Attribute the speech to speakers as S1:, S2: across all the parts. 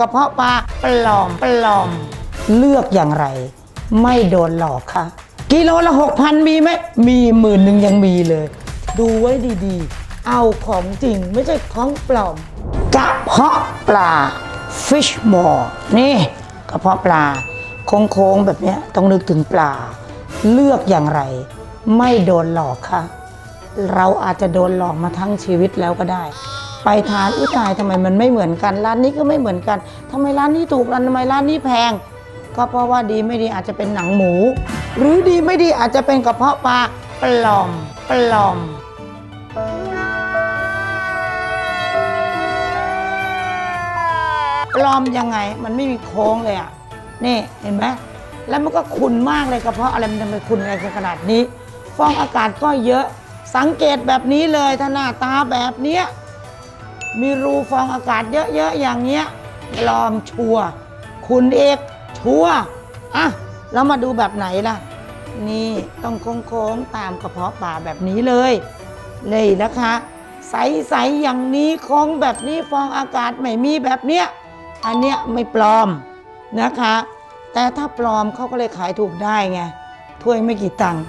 S1: กระเพาะปลาปลอมปลอม เลือกอย่างไร ไม่โดนหลอกค่ะ กิโลละหกพันมีไหมมีหมื่นหนึ่งยังมีเลย ดูไว้ดีๆ เอาของจริงไม่ใช่ของปลอม กระเพาะปลา fish m o r e นี่กระเพาะปลาโค้งๆแบบเนี้ยต้องนึกถึงปลา เลือกอย่างไร ไม่โดนหลอกค่ะ เราอาจจะโดนหลอกมาทั้งชีวิตแล้วก็ได้ ไปทานอุ้ยตายทำไมมันไม่เหมือนกัน ร้านนี้ก็ไม่เหมือนกันทำไมร้านนี้ถูกร้านทำไมร้านนี้แพง ก็เพราะว่าดีไม่ดีอาจจะเป็นหนังหมู หรือดีไม่ดีอาจจะเป็นกระเพาะปลาปลอมปลอมปลอมยังไงมันไม่มีโค้งเลยอะนี่เห็นไหมแล้วมันก็ขุนมากเลยกระเพาะอะไรมันทำไมขุนอะไรขนาดนี้ ฟองอากาศก็เยอะสังเกตแบบนี้เลยถ้าหน้าตาแบบเนี้ย มีรูฟองอากาศเยอะๆอย่างเงี้ยปลอมชัวร์ขุ่นเอกชัวร์อะแล้วมาดูแบบไหนล่ะ นี่ต้องโค้งๆตามกระเพาะปลาแบบนี้เลย เลยนะคะ ใสๆอย่างนี้โค้งแบบนี้ฟองอากาศไม่มีแบบเนี้ยอันเนี้ยไม่ปลอมนะคะ แต่ถ้าปลอมเขาก็เลยขายถูกได้ไงถ้วยไม่กี่ตังค์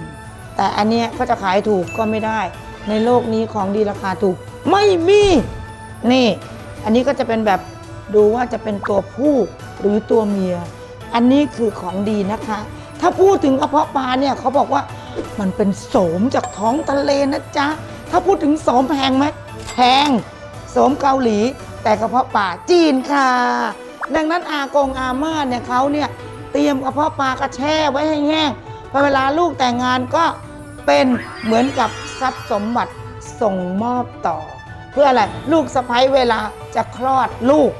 S1: แต่อันเนี้ยเขาจะขายถูกก็ไม่ได้ ในโลกนี้ของดีราคาถูก ไม่มี นี่อันนี้ก็จะเป็นแบบดูว่าจะเป็นตัวผู้หรือตัวเมีย อันนี้คือของดีนะคะ ถ้าพูดถึงกระเพาะปลาเนี่ยเขาบอกว่ามันเป็นโสมจากท้องทะเลนะจ๊ะ ถ้าพูดถึงโสมแพงไหมแพงโสมเกาหลี แต่กระเพาะปลาจีนค่ะ ดังนั้นอากงอาม่าเนี่ยเขาเนี่ยเตรียมกระเพาะปลากระแช่ไว้ให้แห้งพอเวลาลูกแต่งงานก็เป็นเหมือนกับทรัพย์สมบัติส่งมอบต่อ พื่ออะไรลูกสะพ้ยเวลาจะคลอดลูก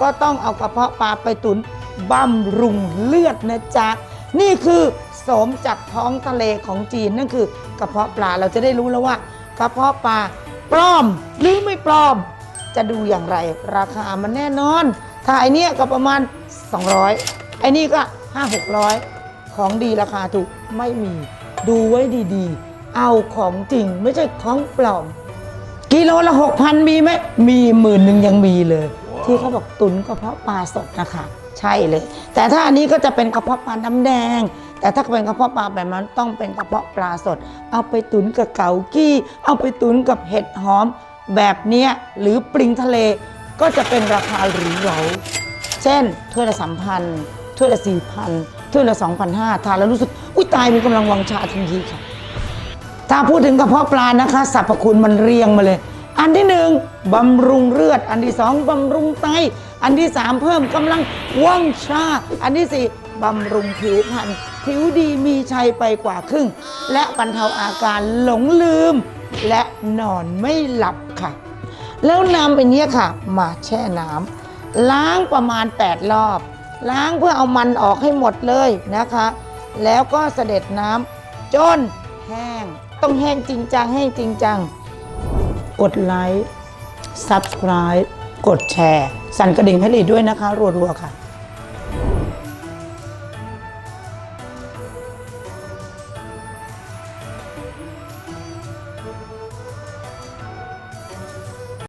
S1: ก็ต้องเอากระเพาะปลาไปตุนบำรุงเลือดนะจ๊ะนี่คือสมจากท้องทะเลของจีนนั่นคือกระเพาะปลาเราจะได้รู้แล้วว่ากระเพาะปลาปลอมหรือไม่ปลอม จะดูอย่างไร ราคามันแน่นอน ถ้าไอเนี้ยก็ประมาณ 200 ไอนี่ก็ 5 600 ของดีราคาถูกไม่มีดูไว้ดีๆ เอาของจริงไม่ใช่ของปลอม กิโลละหกพันมีไหมมีหมื่นหนึ่งยังมีเลย ที่เขาบอกตุนกระเพาะปลาสดนะคะ ใช่เลย แต่ถ้าอันนี้ก็จะเป็นกระเพาะปลาน้ำแดง แต่ถ้าเป็นกระเพาะปลาแบบนั้นต้องเป็นกระเพาะปลาสด เอาไปตุนกับเกากี้ เอาไปตุนกับเห็ดหอม แบบเนี้ยหรือปลิงทะเลก็จะเป็นราคาหรูหราเช่นถ้วยละสามพันถ้วยละสี่พันถ้วยละสองพันห้าทานแล้วรู้สึกอุ้ยตายมีกำลังวังชาทันทีค่ะ ถ้าพูดถึงกระเพาะปลานะคะสรรพคุณมันเรียงมาเลย อันที่หนึ่งบำรุงเลือด อันที่สองบำรุงไต อันที่สามเพิ่มกำลังว่องชา อันที่สี่บำรุงผิวพรรณผิวดีมีชัยไปกว่าครึ่ง และบรรเทาอาการหลงลืม และนอนไม่หลับค่ะ แล้วนำไปเนี้ยค่ะ มาแช่น้ำล้างประมาณ 8 รอบ ล้างเพื่อเอามันออกให้หมดเลยนะคะ แล้วก็เสด็จน้ำจนแห้ง ต้องแห้งจริงจังแห้งจริงจัง กดไลค์ Subscribe กดแชร์ สั่นกระดิ่งให้หลีด้วยนะคะรัวๆค่ะ